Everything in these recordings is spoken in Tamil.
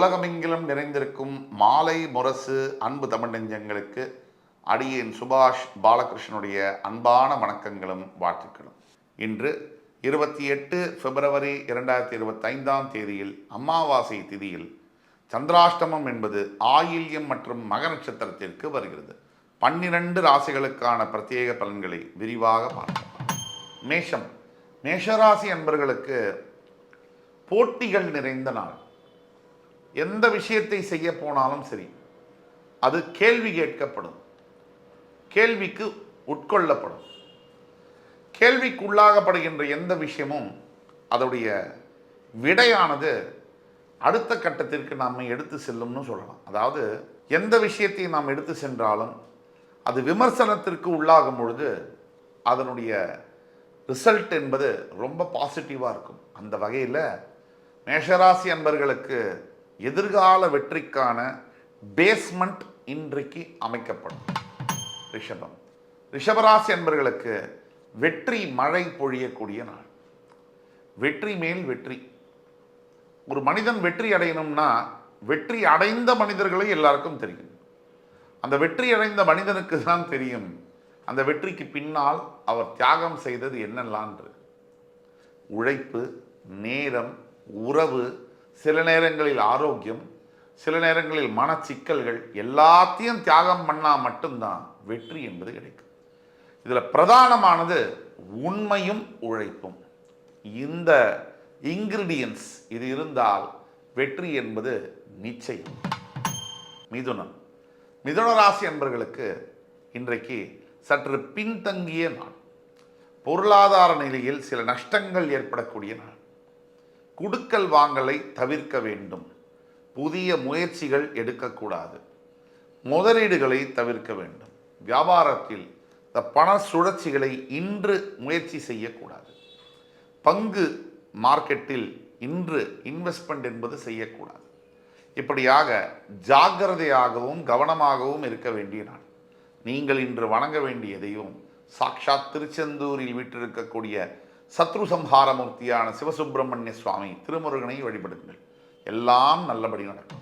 உலகமெங்கிலும் நிறைந்திருக்கும் மாலை முரசு அன்பு தமிழ் நெஞ்சங்களுக்கு அடியேன் சுபாஷ் பாலகிருஷ்ணனுடைய அன்பான வணக்கங்களும் வாழ்த்துக்களும். இன்று இருபத்தி எட்டு பிப்ரவரி இரண்டாயிரத்தி இருபத்தைந்தாம் தேதியில் அமாவாசை திதியில் சந்திராஷ்டமம் என்பது ஆயில்யம் மற்றும் மக நட்சத்திரத்திற்கு வருகிறது. பன்னிரண்டு ராசிகளுக்கான பிரத்யேக பலன்களை விரிவாக பார்ப்போம் மேஷம். மேஷராசி அன்பர்களுக்கு போட்டிகள் நிறைந்த நாள். எந்த விஷயத்தை செய்ய போனாலும் சரி அது கேள்வி கேட்கப்படும். கேள்விக்கு உட்கொள்ளப்படும். கேள்விக்கு உள்ளாகப்படுகின்ற எந்த விஷயமும் அதோடைய விடையானது அடுத்த கட்டத்திற்கு நாம் எடுத்து செல்லும்னு சொல்லலாம். அதாவது எந்த விஷயத்தை நாம் எடுத்து சென்றாலும் அது விமர்சனத்திற்கு உள்ளாகும் பொழுது அதனுடைய ரிசல்ட் என்பது ரொம்ப பாசிட்டிவாக இருக்கும். அந்த வகையில் மேஷராசி அன்பர்களுக்கு எதிர்கால வெற்றிக்கான பேஸ்மெண்ட் இன்றைக்கு அமைக்கப்படும். ரிஷபம். ரிஷபராசி என்பர்களுக்கு வெற்றி மழை பொழியக்கூடிய நாள். வெற்றி மேல் வெற்றி. ஒரு மனிதன் வெற்றி அடையணும்னா வெற்றி அடைந்த மனிதர்களை எல்லாருக்கும் தெரியும். அந்த வெற்றி அடைந்த மனிதனுக்கு தான் தெரியும் அந்த வெற்றிக்கு பின்னால் அவர் தியாகம் செய்தது என்னெல்லான்று. உழைப்பு நேரம் உறவு சில நேரங்களில் ஆரோக்கியம் சில நேரங்களில் மனச்சிக்கல்கள் எல்லாத்தையும் தியாகம் பண்ணால் மட்டும்தான் வெற்றி என்பது கிடைக்கும். இதில் பிரதானமானது உண்மையும் உழைப்பும். இந்த இன்கிரிடியன்ஸ் இது இருந்தால் வெற்றி என்பது நிச்சயம். மிதுனம் மிதுன ராசி என்பர்களுக்கு இன்றைக்கு சற்று பின்தங்கிய நாள். பொருளாதார நிலையில் சில நஷ்டங்கள் ஏற்படக்கூடிய நாள். குடுக்கல் வாங்கலை தவிர்க்க வேண்டும். புதிய முயற்சிகள் எடுக்கக்கூடாது. முதலீடுகளை தவிர்க்க வேண்டும். வியாபாரத்தில் இந்த பண சுழற்சிகளை இன்று முயற்சி செய்யக்கூடாது. பங்கு மார்க்கெட்டில் இன்று இன்வெஸ்ட்மெண்ட் என்பது செய்யக்கூடாது. இப்படியாக ஜாக்கிரதையாகவும் கவனமாகவும் இருக்க வேண்டிய நாள். நீங்கள் இன்று வணங்க வேண்டிய தெய்வம் சாக்ஷாத் திருச்செந்தூரில் வீற்றிருக்கக்கூடிய சத்ரு சம்ஹாரமூர்த்தியான சிவசுப்பிரமணிய சுவாமி திருமுருகனை வழிபடுங்கள். எல்லாம் நல்லபடி நடக்கும்.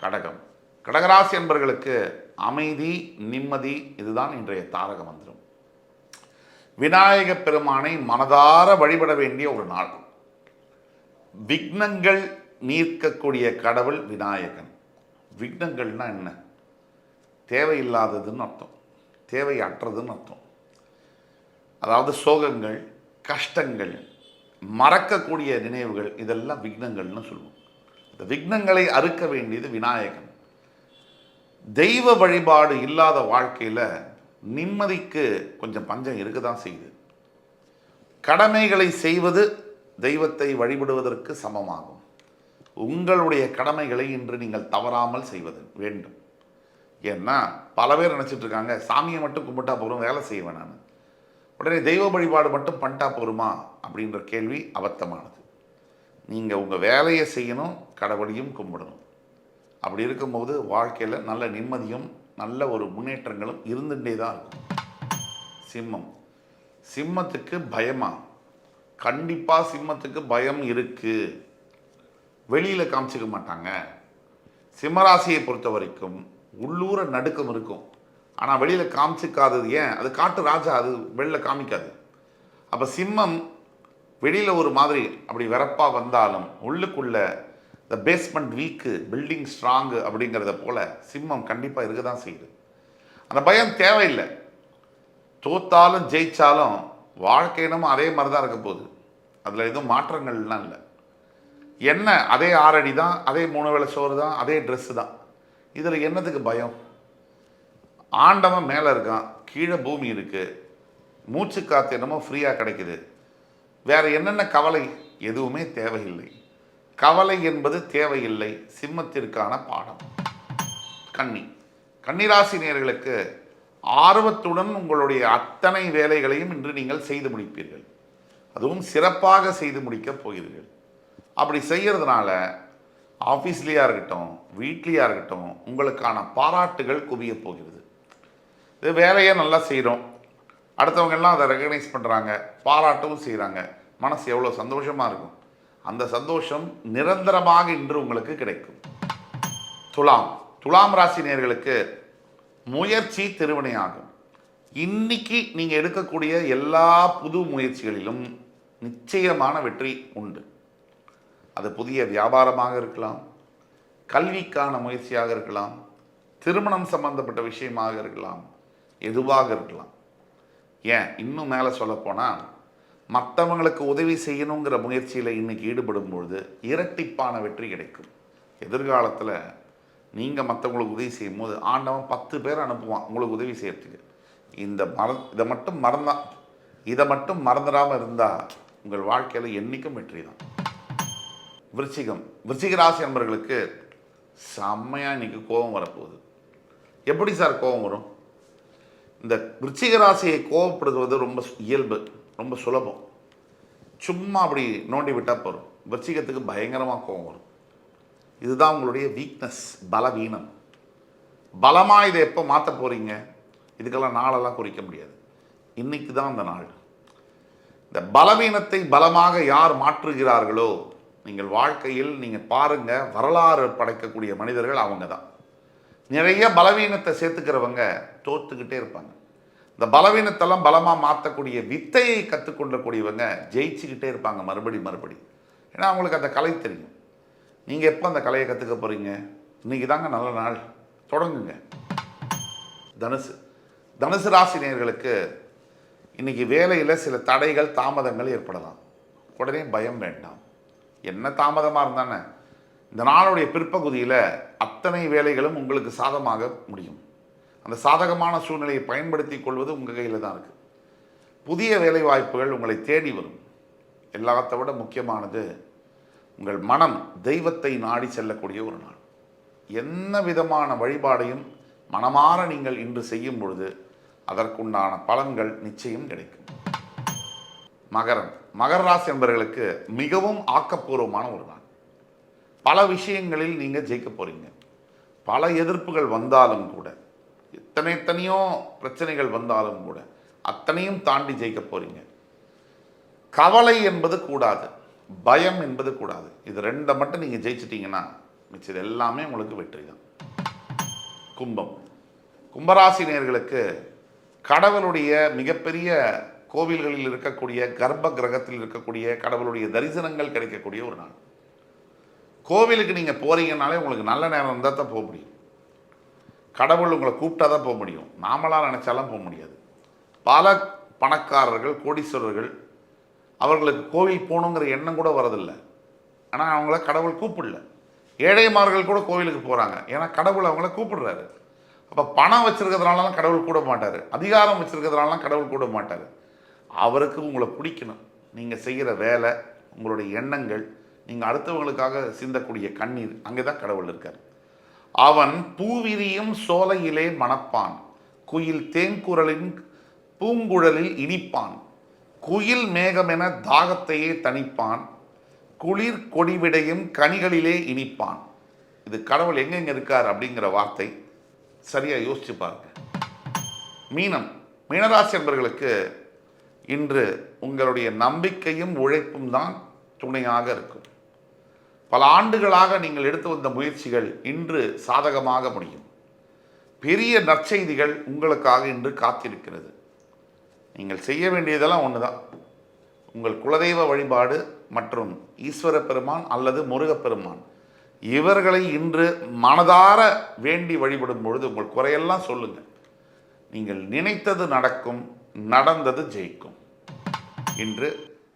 கடகம். கடகராசி என்பர்களுக்கு அமைதி நிம்மதி இதுதான் இன்றைய தாரக மந்திரம். விநாயக பெருமானை மனதார வழிபட வேண்டிய ஒரு நாள். விக்னங்கள் நீர்க்கக்கூடிய கடவுள் விநாயகன். விக்னங்கள்னா என்ன? தேவையில்லாததுன்னு அர்த்தம். தேவையற்றதுன்னு அர்த்தம். அதாவது சோகங்கள் கஷ்டங்கள் மறக்கக்கூடிய நினைவுகள் இதெல்லாம் விக்னங்கள்னு சொல்லுவோம். இந்த விக்னங்களை அறுக்க வேண்டியது விநாயகன். தெய்வ வழிபாடு இல்லாத வாழ்க்கையில் நிம்மதிக்கு கொஞ்சம் பஞ்சம் இருக்க தான் செய்யுது. கடமைகளை செய்வது தெய்வத்தை வழிபடுவதற்கு சமமாகும். உங்களுடைய கடமைகளை இன்று நீங்கள் தவறாமல் செய்வது வேண்டும். ஏன்னா பல பேர் நினச்சிட்டு இருக்காங்க சாமியை மட்டும் கும்பிட்டா போகிறோம் வேலை செய்வேன் நான். உடனே தெய்வ வழிபாடு மட்டும் பண்ணிட்டா போருமா? அப்படின்ற கேள்வி அபத்தமானது. நீங்கள் உங்கள் வேலையை செய்யணும் கடவுளையும் கும்பிடணும். அப்படி இருக்கும்போது வாழ்க்கையில் நல்ல நிம்மதியும் நல்ல ஒரு முன்னேற்றங்களும் இருந்துகிட்டே தான் இருக்கும். சிம்மம். சிம்மத்துக்கு பயமா? கண்டிப்பாக சிம்மத்துக்கு பயம் இருக்குது வெளியில் காமிச்சிக்க மாட்டாங்க. சிம்மராசியை பொறுத்த வரைக்கும் உள்ளூர நடுக்கம் இருக்கும். ஆனால் வெளியில் காமிச்சிக்காதது ஏன்? அது காட்டு ராஜா அது வெளியில் காமிக்காது. அப்போ சிம்மம் வெளியில் ஒரு மாதிரி அப்படி வெறப்பாக வந்தாலும் உள்ளுக்குள்ளே the basement weak building strong அப்படிங்கிறத போல் சிம்மம் கண்டிப்பாக இருக்க தான் செய்யுது. அந்த பயம் தேவையில்லை. தோத்தாலும் ஜெயித்தாலும் வாழ்க்கையினமும் அதே மாதிரி தான் இருக்க போகுது. அதில் எதுவும் மாற்றங்கள்லாம் இல்லை. என்ன? அதே ஆறடி தான் அதே மூணு வேளை சோறு தான் அதே ட்ரெஸ்ஸு தான். இதில் என்னத்துக்கு பயம்? ஆண்டவன் மேலே இருக்கான். கீழே பூமி இருக்குது மூச்சு காற்று என்னமோ ஃப்ரீயாக கிடைக்குது. வேறு என்னென்ன கவலை? எதுவுமே தேவையில்லை. கவலை என்பது தேவையில்லை. சிம்மத்திற்கான பாடம். கன்னி கன்னிராசி நேர்களுக்கு ஆர்வத்துடன் உங்களுடைய அத்தனை வேலைகளையும் இன்று நீங்கள் செய்து முடிப்பீர்கள். அதுவும் சிறப்பாக செய்து முடிக்கப் போகிறீர்கள். அப்படி செய்கிறதுனால ஆஃபீஸ்லேயா இருக்கட்டும் வீட்லேயா இருக்கட்டும் உங்களுக்கான பாராட்டுகள் குவியப் போகிறது. இது வேலையை நல்லா செய்கிறோம் அடுத்தவங்கெல்லாம் அதை ரெக்கக்னைஸ் பண்ணுறாங்க பாராட்டவும் செய்கிறாங்க மனசு எவ்வளோ சந்தோஷமாக இருக்கும். அந்த சந்தோஷம் நிரந்தரமாக இன்று உங்களுக்கு கிடைக்கும். துலாம் துலாம் ராசி நேர்களுக்கு முயற்சி திருவினையாகும் இன்னைக்கு நீங்கள் எடுக்கக்கூடிய எல்லா புது முயற்சிகளிலும் நிச்சயமான வெற்றி உண்டு. அது புதிய வியாபாரமாக இருக்கலாம் கல்விக்கான முயற்சியாக இருக்கலாம் திருமணம் சம்பந்தப்பட்ட விஷயமாக இருக்கலாம் எதுவாக இருக்கலாம். ஏன்? இன்னும் மேலே சொல்லப்போனால் மற்றவங்களுக்கு உதவி செய்யணுங்கிற முயற்சியில் இன்னைக்கு ஈடுபடும் பொழுது இரட்டிப்பான வெற்றி கிடைக்கும். எதிர்காலத்தில் நீங்கள் மற்றவங்களுக்கு உதவி செய்யும் போது ஆண்டவன் பத்து பேர் அனுப்புவான் உங்களுக்கு உதவி செய்யறதுக்கு. இந்த மற இதை மட்டும் மறந்தா இதை மட்டும் மறந்துடாமல் இருந்தால் உங்கள் வாழ்க்கையில் என்றைக்கும் வெற்றி தான். விருச்சிகம் விருச்சிக ராசி நண்பர்களுக்கு செம்மையாக இன்றைக்கி கோபம் வரப்போகுது. எப்படி சார் கோபம் வரும்? இந்த விருச்சிக ராசியை கோபப்படுத்துவது ரொம்ப இயல்பு ரொம்ப சுலபம். சும்மா அப்படி நோண்டி விட்டால் போதும். விருச்சிகத்துக்கு பயங்கரமாக கோபம் வரும். இதுதான் உங்களுடைய வீக்னஸ் பலவீனம். பலமாக இதை எப்போ மாற்ற போகிறீங்க இதுக்கெல்லாம் நாளெல்லாம் குறிக்க முடியாது. இன்னைக்கு தான் அந்த நாள். இந்த பலவீனத்தை பலமாக யார் மாற்றுகிறார்களோ நீங்கள் வாழ்க்கையில் நீங்கள் பாருங்க வரலாறு படைக்கக்கூடிய மனிதர்கள் அவங்க தான். நிறைய பலவீனத்தை சேர்த்துக்கிறவங்க தோத்துக்கிட்டே இருப்பாங்க. இந்த பலவீனத்தெல்லாம் பலமாக மாற்றக்கூடிய வித்தையை கற்றுக்கொள்ளக்கூடியவங்க ஜெயிச்சுக்கிட்டே இருப்பாங்க மறுபடி மறுபடி. ஏன்னா அவங்களுக்கு அந்த கலை தெரியும். நீங்கள் எப்போ அந்த கலையை கற்றுக்க போகிறீங்க இன்றைக்கி தாங்க நல்ல நாள். தொடங்குங்க. தனுசு. தனுசு ராசி நேயர்களுக்கு இன்னைக்கு வேலையில் சில தடைகள் தாமதங்கள் ஏற்படலாம். உடனே பயம் வேண்டாம். என்ன தாமதமாக இருந்தானே? இந்த நாளுடைய பிற்பகுதியில் அத்தனை வேலைகளும் உங்களுக்கு சாதமாக முடியும். அந்த சாதகமான சூழ்நிலையை பயன்படுத்தி கொள்வது உங்கள் கையில் தான் இருக்குது புதிய வேலை வாய்ப்புகள் உங்களை தேடி வரும். எல்லாத்த விட முக்கியமானது உங்கள் மனம் தெய்வத்தை நாடி செல்லக்கூடிய ஒரு நாள். என்ன விதமான வழிபாடையும் மனமாற நீங்கள் இன்று செய்யும் பொழுது அதற்குண்டான பலன்கள் நிச்சயம் கிடைக்கும். மகரம். மகர ராசி என்பவர்களுக்கு மிகவும் ஆக்கப்பூர்வமான ஒரு நாள். பல விஷயங்களில் நீங்கள் ஜெயிக்க போறீங்க. பல எதிர்ப்புகள் வந்தாலும் கூட எத்தனை எத்தனையோ பிரச்சனைகள் வந்தாலும் கூட அத்தனையும் தாண்டி ஜெயிக்க போறீங்க. கவலை என்பது கூடாது பயம் என்பது கூடாது. இது ரெண்டை மட்டும் நீங்கள் ஜெயிச்சிட்டிங்கன்னா மிச்சது எல்லாமே உங்களுக்கு வெற்றி தான். கும்பம். கும்பராசினியர்களுக்கு கடவுளுடைய மிகப்பெரிய கோவில்களில் இருக்கக்கூடிய கர்ப்ப கிரகத்தில் இருக்கக்கூடிய கடவுளுடைய தரிசனங்கள் கிடைக்கக்கூடிய ஒரு நாள். கோவிலுக்கு நீங்கள் போகிறீங்கனாலே உங்களுக்கு நல்ல நேரம் இருந்தால் தான் போக முடியும். கடவுள் உங்களை கூப்பிட்டா தான் போக முடியும். நாமளாக நினச்சாலாம் போக முடியாது. பல பணக்காரர்கள் கோடீஸ்வரர்கள் அவர்களுக்கு கோவில் போகணுங்கிற எண்ணம் கூட வரதில்லை ஆனால் அவங்கள கடவுள் கூப்பிடல. ஏழைமார்கள் கூட கோவிலுக்கு போகிறாங்க ஏன்னா கடவுள் அவங்கள கூப்பிடுறாரு. அப்போ பணம் வச்சிருக்கிறதுனாலாம் கடவுள் கூட மாட்டார். அதிகாரம் வச்சிருக்கிறதுனாலாம் கடவுள் கூட மாட்டார். அவருக்கு உங்களை பிடிக்கணும். நீங்கள் செய்கிற வேலை உங்களுடைய எண்ணங்கள் நீங்கள் அடுத்தவங்களுக்காக சிந்தக்கூடிய கண்ணீர் அங்கே தான் கடவுள் இருக்கார். அவன் பூவிரியும் சோலையிலே மணப்பான். குயில் தேங்குரலின் பூங்குழலில் இனிப்பான். குயில் மேகமென தாகத்தையே தணிப்பான். குளிர் கொடிவிடையும் கனிகளிலே இனிப்பான். இது கடவுள் எங்கெங்க இருக்கார் அப்படிங்கிற வார்த்தை சரியாக யோசிச்சு பாருங்க. மீனம் மீனராசி என்பர்களுக்கு இன்று உங்களுடைய நம்பிக்கையும் உழைப்பும் தான் துணையாக இருக்கும். பல ஆண்டுகளாக நீங்கள் எடுத்து வந்த முயற்சிகள் இன்று சாதகமாக முடியும். பெரிய நற்செய்திகள் உங்களுக்காக இன்று காத்திருக்கிறது. நீங்கள் செய்ய வேண்டியதெல்லாம் ஒன்று தான் உங்கள் குலதெய்வ வழிபாடு மற்றும் ஈஸ்வர பெருமான் அல்லது முருகப்பெருமான் இவர்களை இன்று மனதார வேண்டி வழிபடும் பொழுது உங்கள் குறையெல்லாம் சொல்லுங்கள். நீங்கள் நினைத்தது நடக்கும் நடந்தது ஜெயிக்கும். இன்று